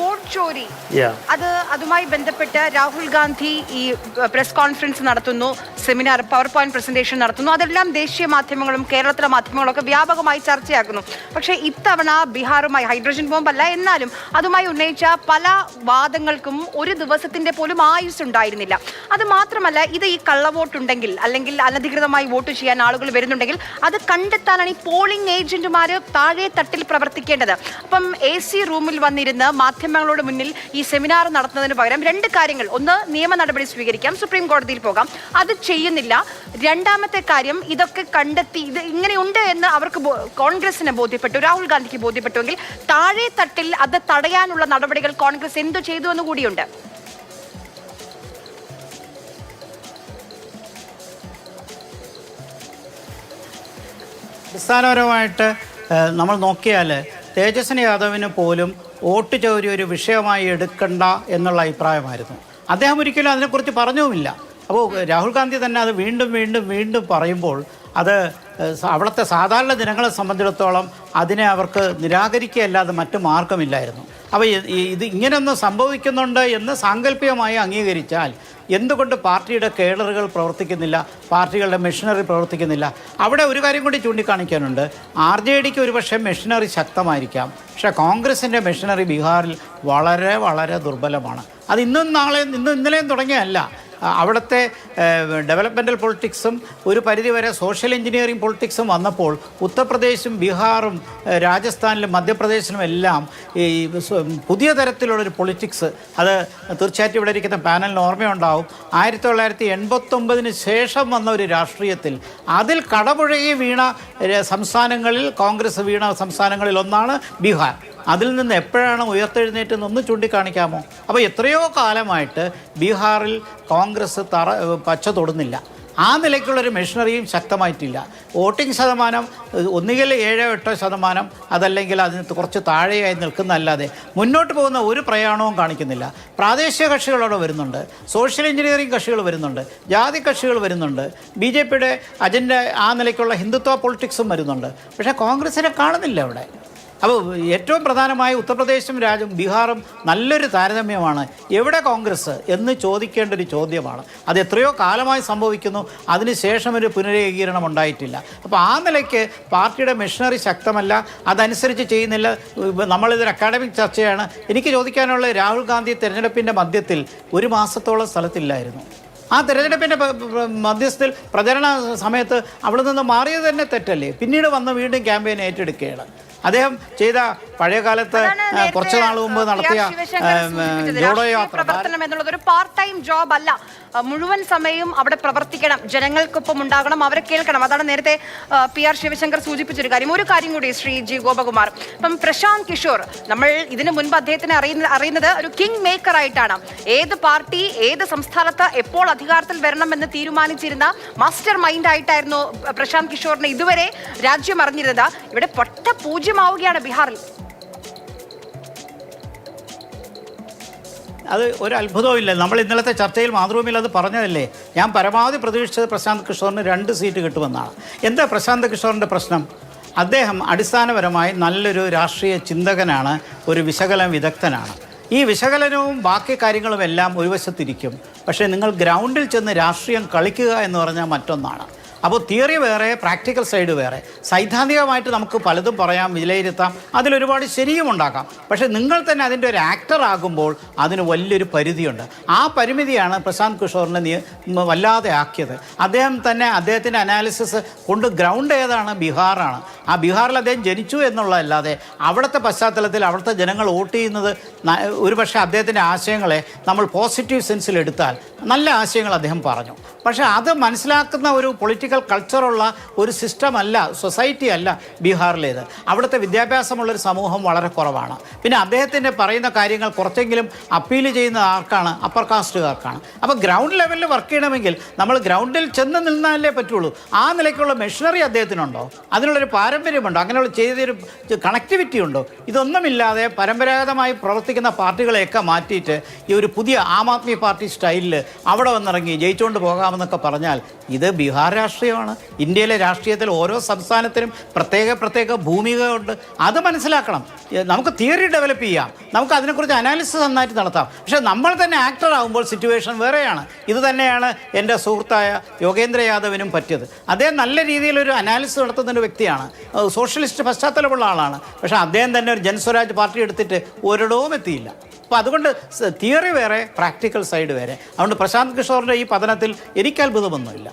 Vote ചോരി. അത് അതുമായി ബന്ധപ്പെട്ട് രാഹുൽ ഗാന്ധി ഈ പ്രസ് കോൺഫറൻസ് നടത്തുന്നു സെമിനാർ പവർ പോയിന്റ് പ്രസന്റേഷൻ നടത്തുന്നു. അതെല്ലാം ദേശീയ മാധ്യമങ്ങളും കേരളത്തിലെ മാധ്യമങ്ങളും ഒക്കെ വ്യാപകമായി ചർച്ചയാക്കുന്നു. പക്ഷേ ഇത്തവണ ബീഹാറുമായി ഹൈഡ്രജൻ ബോംബല്ല എന്നാലും അതുമായി ഉന്നയിച്ച പല വാദങ്ങൾക്കും ഒരു ദിവസത്തിന്റെ പോലും ആയുസ് ഉണ്ടായിരുന്നില്ല. അത് മാത്രമല്ല ഇത് ഈ കള്ളവോട്ടുണ്ടെങ്കിൽ അല്ലെങ്കിൽ അനധികൃതമായി വോട്ട് ചെയ്യാൻ ആളുകൾ വരുന്നുണ്ടെങ്കിൽ അത് കണ്ടെത്താനാണ് ഈ പോളിംഗ് ഏജന്റുമാർ താഴെ തട്ടിൽ പ്രവർത്തിക്കേണ്ടത്. അപ്പം എ സി റൂമിൽ വന്നിരുന്ന് മാധ്യമങ്ങളോട് മുന്നിൽ ഈ സെമിനാർ നടത്തുന്നതിന് പകരം രണ്ട് കാര്യങ്ങൾ. ഒന്ന് നിയമ നടപടി സ്വീകരിക്കാം. സുപ്രീം കോടതിയിൽ പോകാം. അത് ചെയ്യുന്നില്ല. രണ്ടാമത്തെ കാര്യം ഇതൊക്കെ കണ്ടെത്തി ഇത് ഇങ്ങനെയുണ്ട് എന്ന് അവർക്ക് കോൺഗ്രസിന് ബോധ്യപ്പെട്ടു രാഹുൽ ഗാന്ധിക്ക് ബോധ്യപ്പെട്ടുവെങ്കിൽ താഴെ തട്ടിൽ അത് തടയാനുള്ള നടപടികൾ കോൺഗ്രസ് എന്തു ചെയ്തു എന്ന് കൂടിയുണ്ട്. അടിസ്ഥാനപരമായിട്ട് നമ്മൾ നോക്കിയാൽ തേജസ്വിനി യാദവിന് പോലും വോട്ട് ചോരി ഒരു വിഷയമായി എടുക്കണ്ട എന്നുള്ള അഭിപ്രായമായിരുന്നു. അദ്ദേഹം ഒരിക്കലും അതിനെക്കുറിച്ച് പറഞ്ഞുമില്ല. അപ്പോൾ രാഹുൽ ഗാന്ധി തന്നെ അത് വീണ്ടും വീണ്ടും വീണ്ടും പറയുമ്പോൾ അത് അവിടുത്തെ സാധാരണ ജനങ്ങളെ സംബന്ധിച്ചിടത്തോളം അതിനെ അവർക്ക് നിരാകരിക്കുകയല്ലാതെ മറ്റു മാർഗമില്ലായിരുന്നു. അപ്പോൾ ഇത് ഇങ്ങനെയൊന്നും സംഭവിക്കുന്നുണ്ട് എന്ന് സാങ്കല്പികമായി അംഗീകരിച്ചാൽ എന്തുകൊണ്ട് പാർട്ടിയുടെ കേഡറുകൾ പ്രവർത്തിക്കുന്നില്ല പാർട്ടികളുടെ മെഷീനറി പ്രവർത്തിക്കുന്നില്ല? അവിടെ ഒരു കാര്യം കൂടി ചൂണ്ടിക്കാണിക്കാനുണ്ട്. ആർ ജെ ഡിക്ക് ഒരുപക്ഷെ മെഷീനറി ശക്തമായിരിക്കാം. പക്ഷേ കോൺഗ്രസിന്റെ മെഷീനറി ബീഹാറിൽ വളരെ വളരെ ദുർബലമാണ്. അത് ഇന്നും നാളെ ഇന്നും ഇന്നലെയും തുടങ്ങിയല്ല അവിടുത്തെ ഡെവലപ്മെന്റൽ പൊളിറ്റിക്സും ഒരു പരിധിവരെ സോഷ്യൽ എഞ്ചിനീയറിംഗ് പൊളിറ്റിക്സും വന്നപ്പോൾ ഉത്തർപ്രദേശും ബീഹാറും രാജസ്ഥാനിലും മധ്യപ്രദേശിലും എല്ലാം ഈ പുതിയ തരത്തിലുള്ളൊരു പൊളിറ്റിക്സ് അത് തീർച്ചയായിട്ടും ഇവിടെ ഇരിക്കുന്ന പാനലിന് ഓർമ്മയുണ്ടാവും. ആയിരത്തി തൊള്ളായിരത്തി എൺപത്തൊമ്പതിന് ശേഷം വന്ന ഒരു രാഷ്ട്രീയത്തിൽ അതിൽ കടപുഴകി വീണ സംസ്ഥാനങ്ങളിൽ കോൺഗ്രസ് വീണ സംസ്ഥാനങ്ങളിൽ ഒന്നാണ് ബീഹാർ. അതിൽ നിന്ന് എപ്പോഴാണ് ഉയർത്തെഴുന്നേറ്റെന്ന് ചൂണ്ടിക്കാണിക്കാമോ? അപ്പോൾ എത്രയോ കാലമായിട്ട് ബീഹാറിൽ കോൺഗ്രസ് തറ പച്ച തൊടുന്നില്ല. ആ നിലയ്ക്കുള്ളൊരു മെഷീനറിയും ശക്തമായിട്ടില്ല. വോട്ടിംഗ് ശതമാനം ഒന്നുകിൽ ഏഴോ എട്ടോ ശതമാനം അതല്ലെങ്കിൽ അതിന് കുറച്ച് താഴെയായി നിൽക്കുന്നതല്ലാതെ മുന്നോട്ട് പോകുന്ന ഒരു പ്രയാണവും കാണിക്കുന്നില്ല. പ്രാദേശിക കക്ഷികളോടെ വരുന്നുണ്ട്. സോഷ്യൽ എഞ്ചിനീയറിംഗ് കക്ഷികൾ വരുന്നുണ്ട്. ജാതി കക്ഷികൾ വരുന്നുണ്ട്. ബി ജെ പിയുടെ അജണ്ട ആ നിലയ്ക്കുള്ള ഹിന്ദുത്വ പൊളിറ്റിക്സും വരുന്നുണ്ട്. പക്ഷേ കോൺഗ്രസിനെ കാണുന്നില്ല അവിടെ. അപ്പോൾ ഏറ്റവും പ്രധാനമായി ഉത്തർപ്രദേശും രാജ്യം ബീഹാറും നല്ലൊരു താരതമ്യമാണ്. എവിടെ കോൺഗ്രസ് എന്ന് ചോദിക്കേണ്ട ഒരു ചോദ്യമാണ്. അത് എത്രയോ കാലമായി സംഭവിക്കുന്നു. അതിനുശേഷം ഒരു പുനരേകീകരണം ഉണ്ടായിട്ടില്ല. അപ്പോൾ ആ നിലയ്ക്ക് പാർട്ടിയുടെ മെഷീനറി ശക്തമല്ല. അതനുസരിച്ച് ചെയ്യുന്നില്ല. നമ്മളിതൊരു അക്കാഡമിക് ചർച്ചയാണ്. എനിക്ക് ചോദിക്കാനുള്ള രാഹുൽ ഗാന്ധി തെരഞ്ഞെടുപ്പിന്റെ മധ്യത്തിൽ ഒരു മാസത്തോളം സ്ഥലത്തില്ലായിരുന്നു. ആ തെരഞ്ഞെടുപ്പിന്റെ മധ്യസ്ഥത്തിൽ പ്രചരണ സമയത്ത് അവിടെ നിന്ന് മാറിയത് തന്നെ തെറ്റല്ലേ? പിന്നീട് വന്ന് വീണ്ടും ക്യാമ്പയിൻ ഏറ്റെടുക്കുകയാണ്. അദ്ദേഹം ചെയ്ത പഴയ കാലത്ത് കുറച്ചു നാൾ മുമ്പ് നടത്തിയ പ്രവർത്തനം എന്നുള്ളത് ഒരു പാർട്ട് ടൈം ജോബ് അല്ല മുഴുവൻ സമയവും അവിടെ പ്രവർത്തിക്കണം. ജനങ്ങൾക്കൊപ്പം ഉണ്ടാകണം അവരെ കേൾക്കണം. അതാണ് നേരത്തെ പി ആർ ശിവശങ്കർ സൂചിപ്പിച്ചൊരു കാര്യം. ഒരു കാര്യം കൂടി ശ്രീ ജി ഗോപകുമാർ. ഇപ്പം പ്രശാന്ത് കിഷോർ നമ്മൾ ഇതിനു മുൻപ് അദ്ദേഹത്തിനെ അറിയുന്ന അറിയുന്നത് ഒരു കിങ് മേക്കർ ആയിട്ടാണ്. ഏത് പാർട്ടി ഏത് സംസ്ഥാനത്ത് എപ്പോൾ അധികാരത്തിൽ വരണം എന്ന് തീരുമാനിച്ചിരുന്ന മാസ്റ്റർ മൈൻഡ് ആയിട്ടായിരുന്നു പ്രശാന്ത് കിഷോറിനെ ഇതുവരെ രാജ്യം അറിഞ്ഞിരുന്നത്. ഇവിടെ പൊട്ട പൂജ്യമാവുകയാണ് ബീഹാറിൽ. അത് ഒരു അത്ഭുതവും ഇല്ല നമ്മൾ ഇന്നലത്തെ ചർച്ചയിൽ മാതൃഭൂമിയിൽ അത് പറഞ്ഞതല്ലേ? ഞാൻ പരമാവധി പ്രതീക്ഷിച്ചത് പ്രശാന്ത് കിഷോറിന് രണ്ട് സീറ്റ് കിട്ടുമെന്നാണ്. എന്താ പ്രശാന്ത് കിഷോറിന്റെ പ്രശ്നം? അദ്ദേഹം അടിസ്ഥാനപരമായി നല്ലൊരു രാഷ്ട്രീയ ചിന്തകനാണ് ഒരു വിശകലന വിദഗ്ധനാണ്. ഈ വിശകലനവും ബാക്കി കാര്യങ്ങളും എല്ലാം ഒരു വശത്തിരിക്കും. പക്ഷേ നിങ്ങൾ ഗ്രൗണ്ടിൽ ചെന്ന് രാഷ്ട്രീയം കളിക്കുക എന്ന് പറഞ്ഞാൽ മറ്റൊന്നാണ്. അപ്പോൾ തിയറി വേറെ പ്രാക്ടിക്കൽ സൈഡ് വേറെ. സൈദ്ധാന്തികമായിട്ട് നമുക്ക് പലതും പറയാം വിലയിരുത്താം അതിലൊരുപാട് ശരിയും ഉണ്ടാക്കാം. പക്ഷേ നിങ്ങൾ തന്നെ അതിന്റെ ഒരു ആക്ടർ ആകുമ്പോൾ അതിന് വലിയൊരു പരിധിയുണ്ട്. ആ പരിമിതിയാണ് പ്രശാന്ത് കിഷോറിനെ വല്ലാതെ ആക്കിയത്. അദ്ദേഹം തന്നെ അദ്ദേഹത്തിന്റെ അനാലിസിസ് കൊണ്ട് ഗ്രൗണ്ട് ഏതാണ്? ബീഹാറാണ്. ആ ബീഹാറിൽ അദ്ദേഹം ജനിച്ചു എന്നുള്ളതല്ലാതെ അവിടുത്തെ പശ്ചാത്തലത്തിൽ അവിടുത്തെ ജനങ്ങൾ വോട്ട് ചെയ്യുന്നത് ഒരുപക്ഷെ അദ്ദേഹത്തിന്റെ ആശയങ്ങളെ നമ്മൾ പോസിറ്റീവ് സെൻസിൽ എടുത്താൽ നല്ല ആശയങ്ങൾ അദ്ദേഹം പറഞ്ഞു. പക്ഷേ അത് മനസ്സിലാക്കുന്ന ഒരു പൊളിറ്റിക്കൽ കൾച്ചറുള്ള ഒരു സിസ്റ്റം അല്ല സൊസൈറ്റി അല്ല ബീഹാറിലേത്. അവിടുത്തെ വിദ്യാഭ്യാസമുള്ളൊരു സമൂഹം വളരെ കുറവാണ്. പിന്നെ അദ്ദേഹത്തിന്റെ പറയുന്ന കാര്യങ്ങൾ കുറച്ചെങ്കിലും അപ്പീൽ ചെയ്യുന്ന ആർക്കാണ്? അപ്പർ കാസ്റ്റുകാർക്കാണ് അപ്പോൾ ഗ്രൗണ്ട് ലെവലിൽ വർക്ക് ചെയ്യണമെങ്കിൽ നമ്മൾ ഗ്രൗണ്ടിൽ ചെന്ന് നിന്നാലേ പറ്റുള്ളൂ. ആ നിലയ്ക്കുള്ള മെഷീനറി അദ്ദേഹത്തിനുണ്ടോ? അതിനുള്ളൊരു പാരമ്പര്യമുണ്ടോ? അങ്ങനെയുള്ള ചെയ്തൊരു കണക്ടിവിറ്റി ഉണ്ടോ? ഇതൊന്നുമില്ലാതെ പരമ്പരാഗതമായി പ്രവർത്തിക്കുന്ന പാർട്ടികളെയൊക്കെ മാറ്റിയിട്ട് ഈ ഒരു പുതിയ ആം ആദ്മി പാർട്ടി സ്റ്റൈലിൽ അവിടെ വന്നിറങ്ങി ജയിച്ചുകൊണ്ട് പോകാമെന്നൊക്കെ പറഞ്ഞാൽ ഇത് ബീഹാർ രാഷ്ട്രീയം രാഷ്ട്രീയമാണ്. ഇന്ത്യയിലെ രാഷ്ട്രീയത്തിൽ ഓരോ സംസ്ഥാനത്തിനും പ്രത്യേക പ്രത്യേക ഭൂമികയുണ്ട്. അത് മനസ്സിലാക്കണം. നമുക്ക് തിയറി ഡെവലപ്പ് ചെയ്യാം. നമുക്ക് അതിനെക്കുറിച്ച് അനാലിസിസ് നന്നായിട്ട് നടത്താം. പക്ഷേ നമ്മൾ തന്നെ ആക്ടർ ആകുമ്പോൾ സിറ്റുവേഷൻ വേറെയാണ്. ഇത് തന്നെയാണ് എന്റെ സുഹൃത്തായ യോഗേന്ദ്ര യാദവിനും പറ്റിയത്. അദ്ദേഹം നല്ല രീതിയിലൊരു അനാലിസിസ് നടത്തുന്ന ഒരു വ്യക്തിയാണ് സോഷ്യലിസ്റ്റ് പശ്ചാത്തലമുള്ള ആളാണ്. പക്ഷേ അദ്ദേഹം തന്നെ ഒരു ജൻസ്വരാജ് പാർട്ടി എടുത്തിട്ട് ഒരിടവും എത്തിയില്ല. അപ്പോൾ അതുകൊണ്ട് തിയറി വേറെ പ്രാക്ടിക്കൽ സൈഡ് വേറെ. അതുകൊണ്ട് പ്രശാന്ത് കിഷോറിന്റെ ഈ പതനത്തിൽ എനിക്ക് അത്ഭുതമൊന്നുമില്ല.